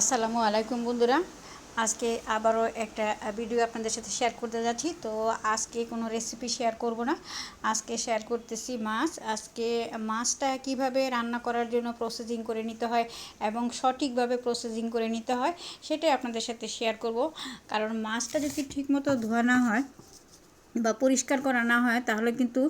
আসসালামু আলাইকুম বন্ধুরা। আজকে আবারও একটা ভিডিও আপনাদের সাথে শেয়ার করতে যাচ্ছি। তো আজকে কোনো রেসিপি শেয়ার করব না। আজকে শেয়ার করতেছি মাছ। আজকে মাছটা কীভাবে রান্না করার জন্য প্রসেসিং করে নিতে হয় এবং সঠিকভাবে প্রসেসিং করে নিতে হয়, সেটাই আপনাদের সাথে শেয়ার করব। কারণ মাছটা যদি ঠিকমতো ধোয়া না হয় বা পরিষ্কার করা না হয়, তাহলে কিন্তু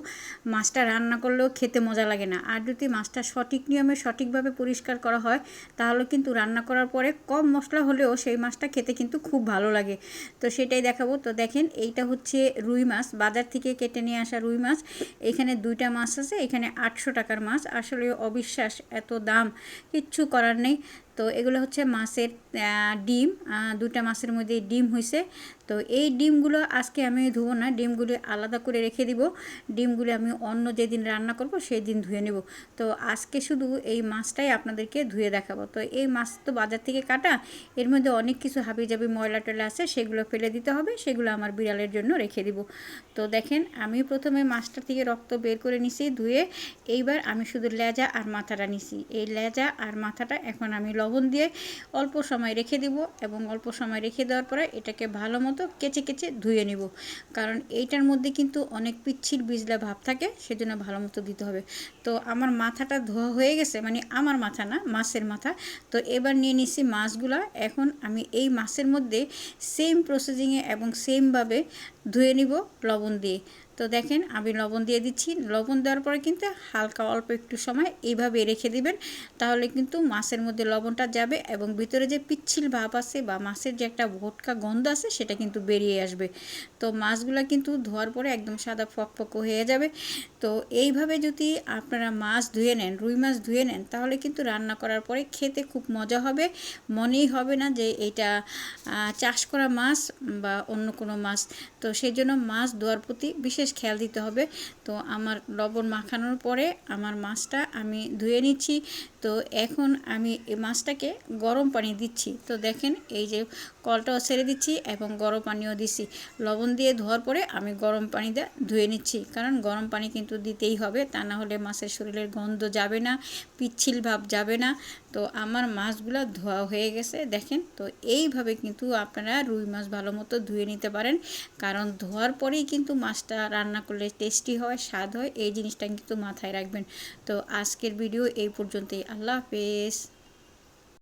মাছটা রান্না করলেও খেতে মজা লাগে না। আর যদি মাছটা সঠিক নিয়মে সঠিকভাবে পরিষ্কার করা হয়, তাহলে কিন্তু রান্না করার পরে কম মশলা হলেও সেই মাছটা খেতে কিন্তু খুব ভালো লাগে। তো সেটাই দেখাবো। তো দেখেন, এইটা হচ্ছে রুই মাছ, বাজার থেকে কেটে নিয়ে আসা রুই মাছ। এখানে দুইটা মাছ আছে, এখানে আটশো টাকার মাছ। আসলে অবিশ্বাস, এত দাম, কিচ্ছু করার নেই। তো এগুলো হচ্ছে মাছের ডিম। দুটা মাছের মধ্যে ডিম হয়েছে তো এই ডিমগুলো আজকে আমি ধুবো না, ডিমগুলি আলাদা করে রেখে দিব। ডিমগুলি আমি অন্য যেদিন রান্না করব সেই দিন ধুয়ে নেব। তো আজকে শুধু এই মাছটাই আপনাদেরকে ধুয়ে দেখাবো। তো এই মাছ তো বাজার থেকে কাটা, এর মধ্যে অনেক কিছু হাবি জাবি ময়লা টয়লা আছে, সেগুলো ফেলে দিতে হবে, সেগুলো আমার বিড়ালের জন্য রেখে দিব। তো দেখেন, আমি প্রথমে মাছটা থেকে রক্ত বের করে নিছি, ধুয়ে এইবার আমি শুধু লেজা আর মাথাটা নিছি। এই লেজা আর মাথাটা এখন আমি লবণ দিয়ে অল্প সময় রেখে দিব এবং অল্প সময় রেখে দেওয়ার পরে এটাকে ভালো মতো কেচে কেচে ধুয়ে নিব। কারণ এইটার মধ্যে কিন্তু অনেক পিচ্ছিল বিজলা ভাব থাকে, সেজন্য ভালো মতো দিতে হবে। তো আমার মাথাটা ধোয়া হয়ে গেছে মানে আমার মাথা না, মাছের মাথা। তো এবার নিয়ে নিছি মাছগুলা। এখন আমি এই মাছের মধ্যে সেম প্রসেসিংয়ে এবং সেমভাবে ধুয়ে নিব লবণ দিয়ে। তো দেখেন, আমি লবণ দিয়ে দিচ্ছি। লবণ দেওয়ার পরে কিন্তু হালকা অল্প একটু সময় এইভাবে রেখে দিবেন। তাহলে কিন্তু মাছের মধ্যে লবণটা যাবে এবং ভিতরে যে পিচ্ছিল ভাব আছে বা মাছের যে একটা ভোটকা গন্ধ আছে, সেটা কিন্তু বেরিয়ে আসবে। তো মাছগুলো কিন্তু ধোয়ার পরে একদম সাদা ফকফক হয়ে যাবে। তো এইভাবে যদি আপনারা মাছ ধুয়ে নেন, রুই মাছ ধুয়ে নেন, তাহলে কিন্তু রান্না করার পরে খেতে খুব মজা হবে। মনেই হবে না যে এটা চাষ করা মাছ বা অন্য কোনো মাছ। তো সেই জন্য মাছ ধোয়ার প্রতি বিশেষ খেয়াল দিতে হবে। তো আমার লবণ মাখানোর পরে আমার মাছটা আমি ধুয়ে নিচ্ছি। তো এখন আমি এই মাছটাকে গরম পানি দিচ্ছি। তো দেখেন এই যে কলটাও ছেড়ে দিচ্ছি এবং গরম পানিও দিচ্ছি। লবণ দিয়ে ধোয়ার পরে আমি গরম পানি দিয়ে ধুয়ে নিচ্ছি। কারণ গরম পানি কিন্তু দিতেই হবে, তা না হলে মাছের শরীরের গন্ধ যাবে না, পিচ্ছিল ভাব যাবে না। তো আমার মাছগুলো ধোয়া হয়ে গেছে, দেখেন। তো এইভাবে কিন্তু আপনারা রুই মাছ ভালো মতো ধুয়ে নিতে পারেন। কারণ ধোয়ার পরেই কিন্তু মাছটা রান্না করলে টেস্টি হয়, স্বাদ হয়, এই জিনিসটা কিন্তু মাথায় রাখবেন। তো আজকের ভিডিও এই পর্যন্তই। আল্লাহ হাফেজ।